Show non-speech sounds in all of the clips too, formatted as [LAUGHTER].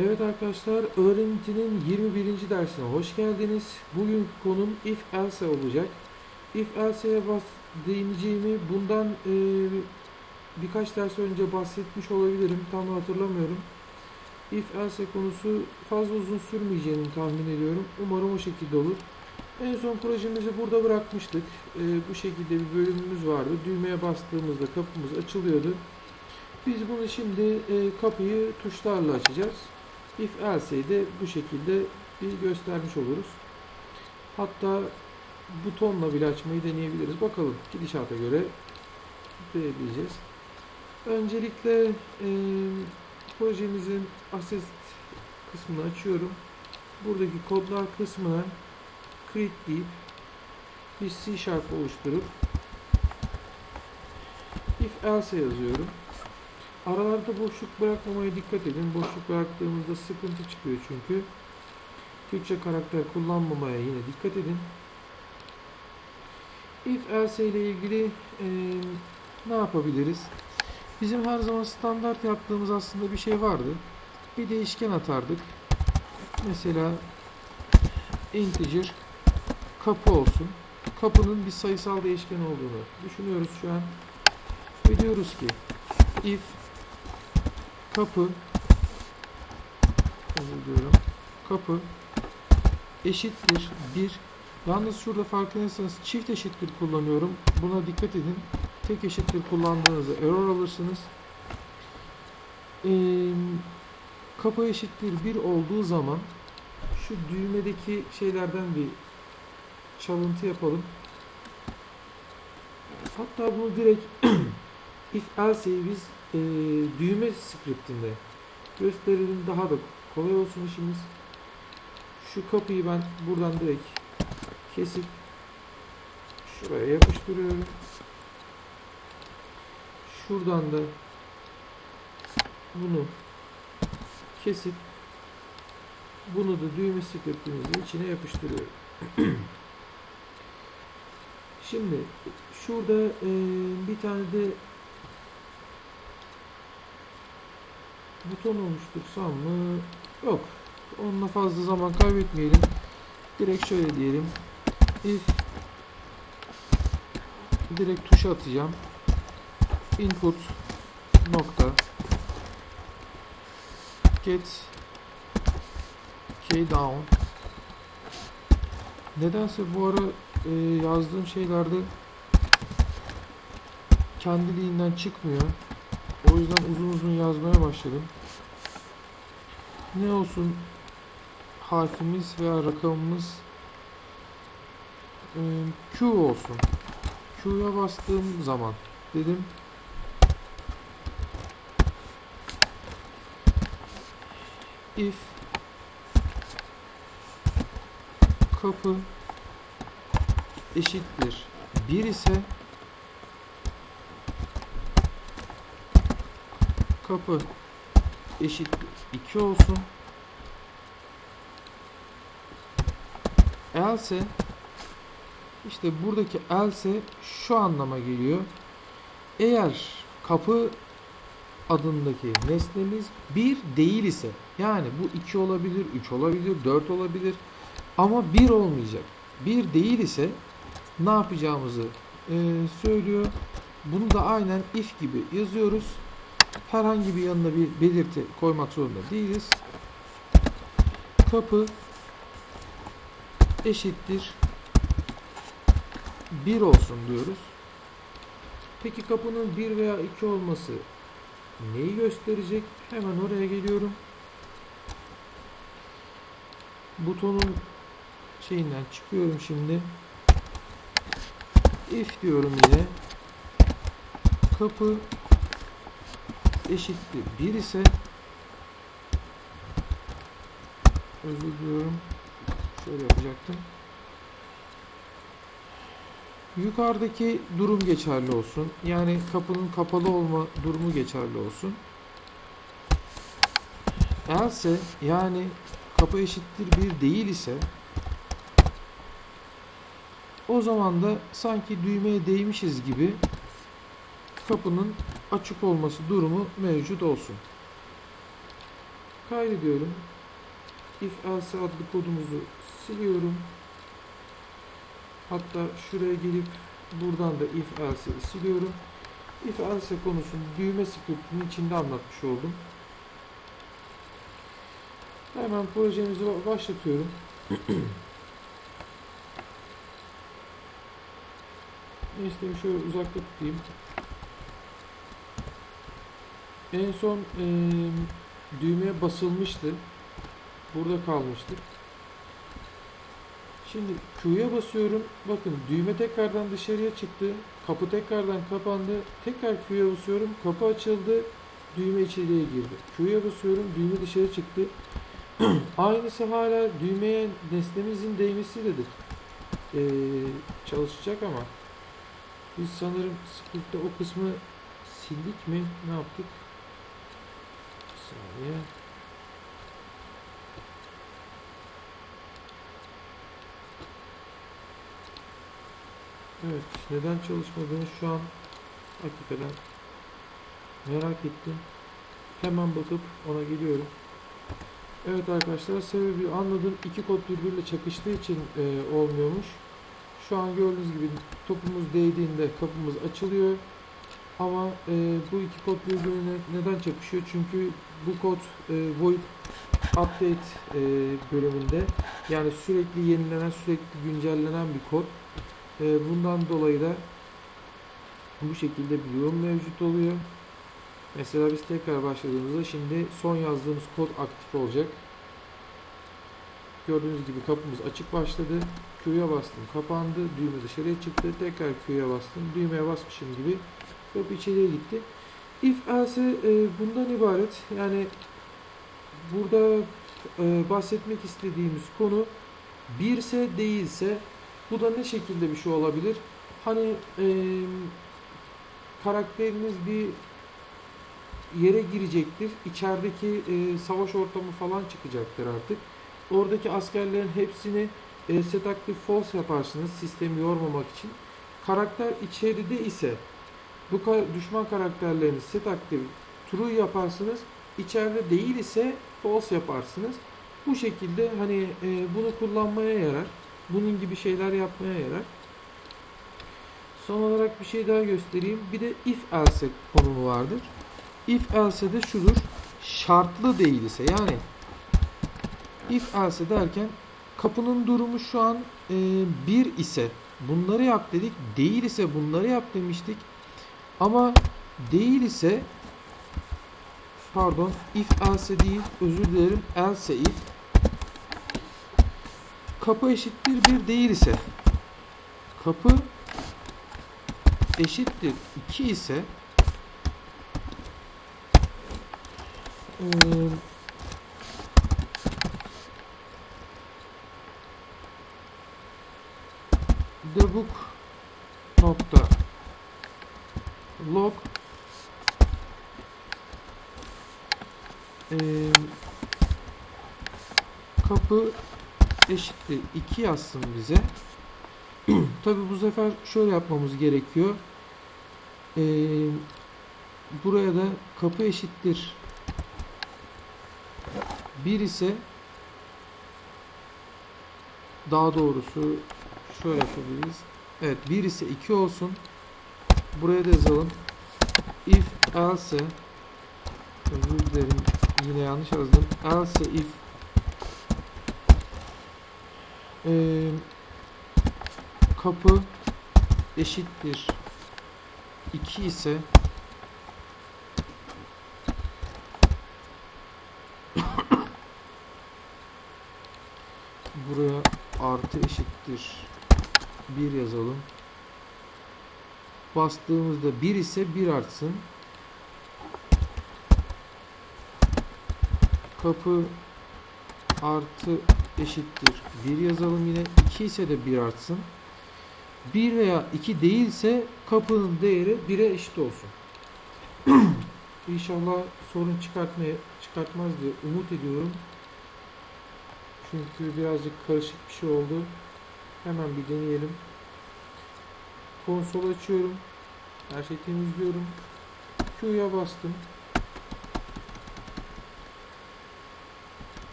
Evet arkadaşlar, öğrentinin 21. dersine hoş geldiniz. Bugün konum if else olacak. If else'ye değineceğimi bundan e, birkaç ders önce bahsetmiş olabilirim. Tam hatırlamıyorum. If else konusu fazla uzun sürmeyeceğini tahmin ediyorum. Umarım o şekilde olur. En son projemizi burada bırakmıştık. E, bu şekilde bir bölümümüz vardı. Düğmeye bastığımızda kapımız açılıyordu. Biz bunu şimdi e, kapıyı tuşlarla açacağız. If else'yi de bu şekilde bir göstermiş oluruz. Hatta butonla bile açmayı deneyebiliriz. Bakalım gidişata göre deneyeceğiz. Öncelikle e, projemizin assist kısmını açıyorum. Buradaki kodlar kısmına create deyip bir C sharp oluşturup if else yazıyorum. Aralarda boşluk bırakmamaya dikkat edin. Boşluk bıraktığımızda sıkıntı çıkıyor çünkü. Türkçe karakter kullanmamaya yine dikkat edin. If else ile ilgili eee, ne yapabiliriz? Bizim her zaman standart yaptığımız aslında bir şey vardı. Bir değişken atardık. Mesela integer kapı olsun. Kapının bir sayısal değişken olduğunu düşünüyoruz şu an. Ve diyoruz ki if kapı özür diliyorum. Kapı eşittir 1 Yalnız şurada farkındaysanız çift eşittir kullanıyorum. Buna dikkat edin. Tek eşittir kullandığınızda error alırsınız. Ee, kapı eşittir 1 olduğu zaman şu düğmedeki şeylerden bir çalıntı yapalım. Hatta bunu direkt [CLEARS THROAT] if else'yi biz e, düğme scriptinde gösterelim daha da kolay olsun işimiz. Şu kapıyı ben buradan direkt kesip şuraya yapıştırıyorum. Şuradan da bunu kesip bunu da düğme scriptimizin içine yapıştırıyorum. [CLEARS THROAT] Şimdi şurada e, bir tane de buton oluştursam mı? Yok. Onunla fazla zaman kaybetmeyelim. Direkt şöyle diyelim. If direkt tuşa atacağım. Input nokta get key down Nedense bu ara e, yazdığım şeylerde kendiliğinden çıkmıyor. O yüzden uzun uzun yazmaya başladım. Ne olsun harfimiz veya rakamımız e, Q olsun. Q'ya bastığım zaman dedim if kapı eşittir 1 ise kapı eşittir 2 olsun. Else işte buradaki else şu anlama geliyor. Eğer kapı adındaki nesnemiz 1 değil ise yani bu 2 olabilir, 3 olabilir, 4 olabilir ama 1 olmayacak. 1 değil ise ne yapacağımızı e, söylüyor. Bunu da aynen if gibi yazıyoruz. Herhangi bir yanına bir belirti koymak zorunda değiliz. Kapı eşittir 1 olsun diyoruz. Peki kapının 1 veya 2 olması neyi gösterecek? Hemen oraya geliyorum. Butonun şeyinden çıkıyorum şimdi. If diyorum yine. Kapı eşittir 1 ise özür diliyorum. Şöyle yapacaktım. Yukarıdaki durum geçerli olsun. Yani kapının kapalı olma durumu geçerli olsun. Else yani kapı eşittir 1 değil ise o zaman da sanki düğmeye değmişiz gibi kapının açık olması durumu mevcut olsun. Kaydediyorum. If else adlı kodumuzu siliyorum. Hatta şuraya gelip buradan da if else'i siliyorum. If else konusunu düğme script'inin içinde anlatmış oldum. Hemen projemizi başlatıyorum. [CLEARS THROAT] Nesneyi şöyle uzakta tutayım. En son eee düğmeye basılmıştı. Burada kalmıştık. Şimdi Q'ya basıyorum. Bakın düğme tekrardan dışarıya çıktı. Kapı tekrardan kapandı. Tekrar Q'ya basıyorum. Kapı açıldı. Düğme içeriye girdi. Q'ya basıyorum. Düğme dışarı çıktı. [CLEARS THROAT] Aynısı hala düğmeye nesnemizin değmesiyledir. Ee, çalışacak ama biz sanırım script'te o kısmı sildik mi? Ne yaptık? Saniye. Evet, neden çalışmadığını şu an hakikaten merak ettim. Hemen bakıp ona geliyorum. Evet arkadaşlar sebebi anladım. İki kod birbiriyle çakıştığı için e, olmuyormuş. Şu an gördüğünüz gibi topumuz değdiğinde kapımız açılıyor. Ama e, bu iki kod birbirine neden çakışıyor? Çünkü bu kod e, void update e, bölümünde yani sürekli yenilenen, sürekli güncellenen bir kod. E, bundan dolayı da bu şekilde bir yorum mevcut oluyor. Mesela biz tekrar başladığımızda şimdi son yazdığımız kod aktif olacak. Gördüğünüz gibi kapımız açık başladı. Q'ya bastım kapandı. Düğme dışarıya çıktı. Tekrar Q'ya bastım. Düğmeye basmışım gibi kapı içeriye gitti. If else e, bundan ibaret. Yani burada e, bahsetmek istediğimiz konu birse değilse bu da ne şekilde bir şey olabilir? Hani e, karakteriniz bir yere girecektir. İçerideki e, savaş ortamı falan çıkacaktır artık. Oradaki askerlerin hepsini e, set active false yaparsınız sistemi yormamak için. Karakter içeride ise bu düşman karakterlerini set active true yaparsınız. İçeride değil ise false yaparsınız. Bu şekilde hani e, bunu kullanmaya yarar. Bunun gibi şeyler yapmaya yarar. Son olarak bir şey daha göstereyim. Bir de if else konumu vardır. If else de şudur. Şartlı değil ise yani if else derken kapının durumu şu an 1 ise bunları yap dedik. Değil ise bunları yap demiştik. Ama değil ise pardon if else değil özür dilerim else if kapı eşittir bir değil ise kapı eşittir 2 ise eee, debug nokta log eee, kapı eşittir 2 yazsın bize. [CLEARS THROAT] Tabi bu sefer şöyle yapmamız gerekiyor. Ee, buraya da kapı eşittir 1 ise daha doğrusu şöyle yapabiliriz. Evet 1 ise 2 olsun. Buraya da yazalım. If else özür dilerim yine yanlış yazdım. Else if Ee, kapı eşittir 2 ise [COUGHS] buraya artı eşittir 1 yazalım. Bastığımızda 1 ise 1 artsın. Kapı artı eşittir 1 yazalım yine. 2 ise de 1 artsın. 1 veya 2 değilse kapının değeri 1'e eşit olsun. [CLEARS THROAT] İnşallah sorun çıkartmaya çıkartmaz diye umut ediyorum. Çünkü birazcık karışık bir şey oldu. Hemen bir deneyelim konsol açıyorum her şeyi temizliyorum Q'ya bastım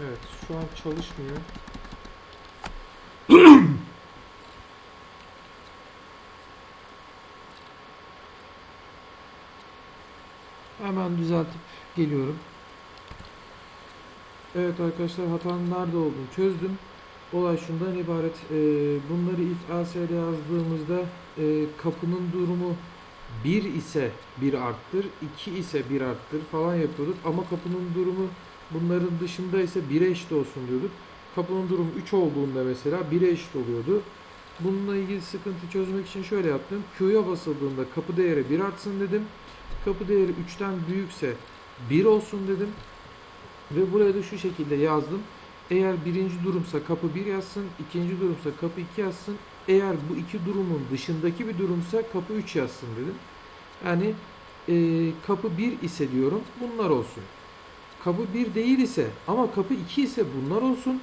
Evet şu an çalışmıyor. [CLEARS THROAT] Hemen düzeltip geliyorum. Evet arkadaşlar hatanın nerede olduğunu çözdüm. Olay şundan ibaret. Ee, bunları if else'de yazdığımızda e, kapının durumu 1 ise 1 arttır, 2 ise 1 arttır falan yapıyorduk. Ama kapının durumu bunların dışında ise 1'e eşit olsun diyorduk. Kapının durumu 3 olduğunda mesela 1'e eşit oluyordu. Bununla ilgili sıkıntı çözmek için şöyle yaptım. Q'ya basıldığında kapı değeri 1 artsın dedim. Kapı değeri 3'ten büyükse 1 olsun dedim. Ve buraya da şu şekilde yazdım. Eğer birinci durumsa kapı 1 yazsın, ikinci durumsa kapı 2 yazsın. Eğer bu iki durumun dışındaki bir durumsa kapı 3 yazsın dedim. Yani e, kapı 1 ise diyorum bunlar olsun. Kapı 1 değil ise ama kapı 2 ise bunlar olsun.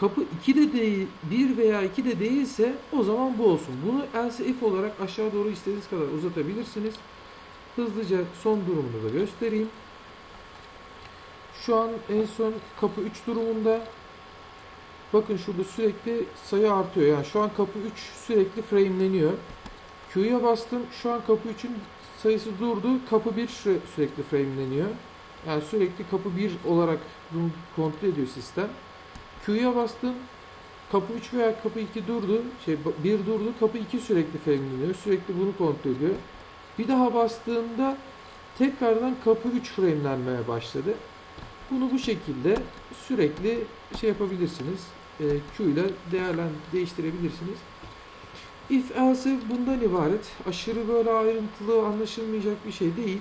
Kapı 2 de değil, 1 veya 2 de değilse o zaman bu olsun. Bunu else if olarak aşağı doğru istediğiniz kadar uzatabilirsiniz. Hızlıca son durumunu da göstereyim. Şu an en son kapı 3 durumunda bakın şurada sürekli sayı artıyor. Yani şu an kapı 3 sürekli frameleniyor. Q'ya bastım. Şu an kapı 3'ün sayısı durdu. Kapı 1 süre- sürekli frameleniyor. Yani sürekli kapı 1 olarak bunu kontrol ediyor sistem. Q'ya bastım. Kapı 3 veya kapı 2 durdu. Şey 1 durdu. Kapı 2 sürekli frameleniyor. Sürekli bunu kontrol ediyor. Bir daha bastığımda tekrardan kapı 3 framelenmeye başladı. Bunu bu şekilde sürekli şey yapabilirsiniz. E, Q ile değerlen değiştirebilirsiniz. If else bundan ibaret. Aşırı böyle ayrıntılı anlaşılmayacak bir şey değil.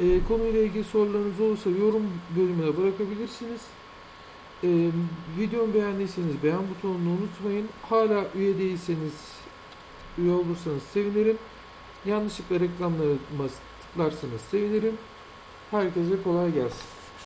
E, konuyla ilgili sorularınız olursa yorum bölümüne bırakabilirsiniz. E, videomu beğendiyseniz beğen butonunu unutmayın. Hala üye değilseniz üye olursanız sevinirim. Yanlışlıkla reklamlarıma tıklarsanız sevinirim. Herkese kolay gelsin.